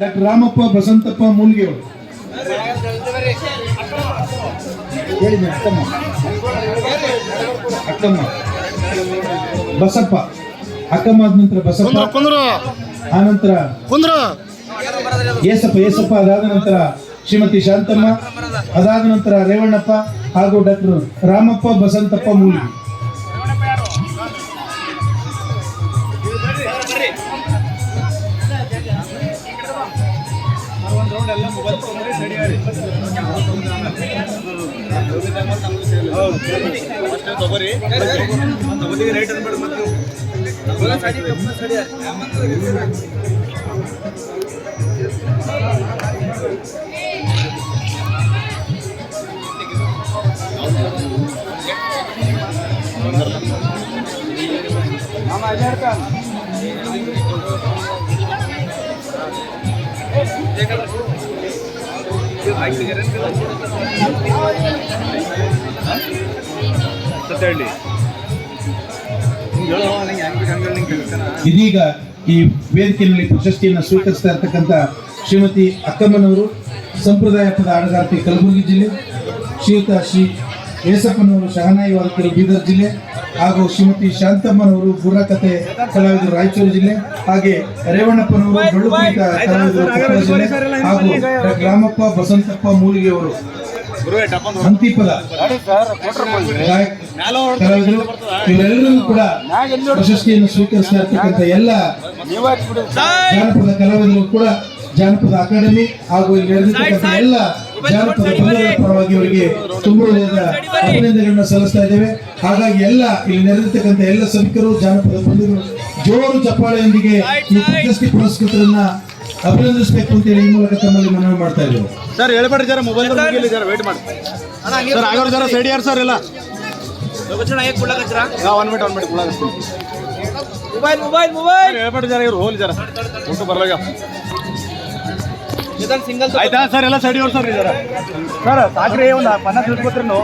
Doctor Ramappa Basantappa ಮೂಲಿಗೆ ಅಕ್ಕಮ್ಮ. ಅಕ್ಕಮ್ಮ. ಬಸಪ್ಪ. ಅಕ್ಕಮ್ಮ ಆದ ನಂತರ ಬಸಪ್ಪ. ಆನಂತರ ಕುಂದ್ರ. ಏಸಪ್ಪ ಏಸಪ್ಪ ಅದಾದ ನಂತರ ಶ್ರೀಮತಿ ಶಾಂತಮ್ಮ ಅದಾದ ನಂತರ ರೇವಣ್ಣಪ್ಪ ಹಾಗೂ ಡಾಕ್ಟರ್ ರಾಮಪ್ಪ ಬಸಂತಪ್ಪ ಮೂಲಿಗೆ. ಎಲ್ಲ ರೇಟ್ ಅನ್ಬೇಡಿ ಮತ್ತೆ ಇದೀಗ ಈ ವೇದಿಕೆಯಲ್ಲಿ ಪ್ರಶಸ್ತಿಯನ್ನು ಸ್ವೀಕರಿಸ್ತಾ ಇರ್ತಕ್ಕಂಥ ಶ್ರೀಮತಿ ಅಕ್ಕಮ್ಮನವರು, ಸಂಪ್ರದಾಯ ಪದ ಆಡಗಾರ್ತಿ ಕಲಬುರಗಿ ಜಿಲ್ಲೆ, ಶ್ರೀಯುತ ಶ್ರೀ ಯೇಸಪ್ಪನವರು ಶಹನಾಯಿ ವಾದಕರು ಬೀದರ್ ಜಿಲ್ಲೆ ಹಾಗೂ ಶ್ರೀಮತಿ ಶಾಂತಮ್ಮನವರು ಬುರ್ರಕಥೆ ಕಲಾವಿದರು ರಾಯಚೂರು ಜಿಲ್ಲೆ ಹಾಗೆ ರೇವಣ್ಣಪ್ಪನವರು ಡೊಳ್ಳು ಕುಣಿತ ಕಲಾವಿದರು ಕೊಪ್ಪಳ ಜಿಲ್ಲೆ ಹಾಗೂ ರಾಮಪ್ಪ ಬಸಂತಪ್ಪ ಮೂಲಿಗೆ ಅವರು ಹಂತಿಪದ ಗಾಯಕ ಕಲಾವಿದರು ಇವರೆಲ್ಲರೂ ಕೂಡ ಪ್ರಶಸ್ತಿಯನ್ನು ಸ್ವೀಕರಿಸ್ತಾ ಇರ್ತಕ್ಕಂಥ ಎಲ್ಲ ಜಾನಪದ ಕಲಾವಿದರು ಕೂಡ ಜಾನಪದ ಅಕಾಡೆಮಿ ಹಾಗೂ ಇಲ್ಲಿ ನಡೆದಿರ್ತಕ್ಕಂಥ ಎಲ್ಲ ಜಾನಪದ ಬಂಧುಗಳ ಪರವಾಗಿ ಅವರಿಗೆ ತುಂಬ ಹೃದಯದ ಅಭಿನಂದನೆಗಳನ್ನ ಸಲ್ಲಿಸ್ತಾ ಇದ್ದೇವೆ. ಹಾಗಾಗಿ ಎಲ್ಲ ಇಲ್ಲಿ ನೆರೆದಿರ್ತಕ್ಕಂಥ ಎಲ್ಲ ಸಭಿಕರು ಜಾನಪದ ಬಂಧುಗಳು ಜೋರು ಚಪ್ಪಾಳೆಯೊಂದಿಗೆ ಈ ಪ್ರಶಸ್ತಿ ಪುರಸ್ಕೃತರನ್ನ ಅಭಿನಂದಿಸಬೇಕು ಅಂತೇಳಿ ಈ ಮೂಲಕ ತಮ್ಮಲ್ಲಿ ಮನವಿ ಮಾಡ್ತಾ ಇದ್ದೇವೆ. ಸರ್ ಹೇಳ್ಬೇಡಿ ಜರ ಮೊಬೈಲ್ ವೇಟ್ ಮಾಡಿ. ಸರ್ ಆಗೋರು ಜರ ಸೈಡ್ ಯಾರು ಸರ್ ಎಲ್ಲ one minute one minute mobile mobile mobile ಹೇಳ್ಬೇಡಿ ಜರ ಇವ್ರು ಹೋಲಿ ಜರ. ಊಟ ಬರ್ಲಾಗ ಆಯ್ತಾ? ಸರ್ ಎಲ್ಲ ಸೈಡ್ ಸರ್ ಸರ್ ಸಾಕ್ರಿ ಒಂದು ಪನ್ನ ತಿಳ್ಕೊತ್ರಿ ನೀವು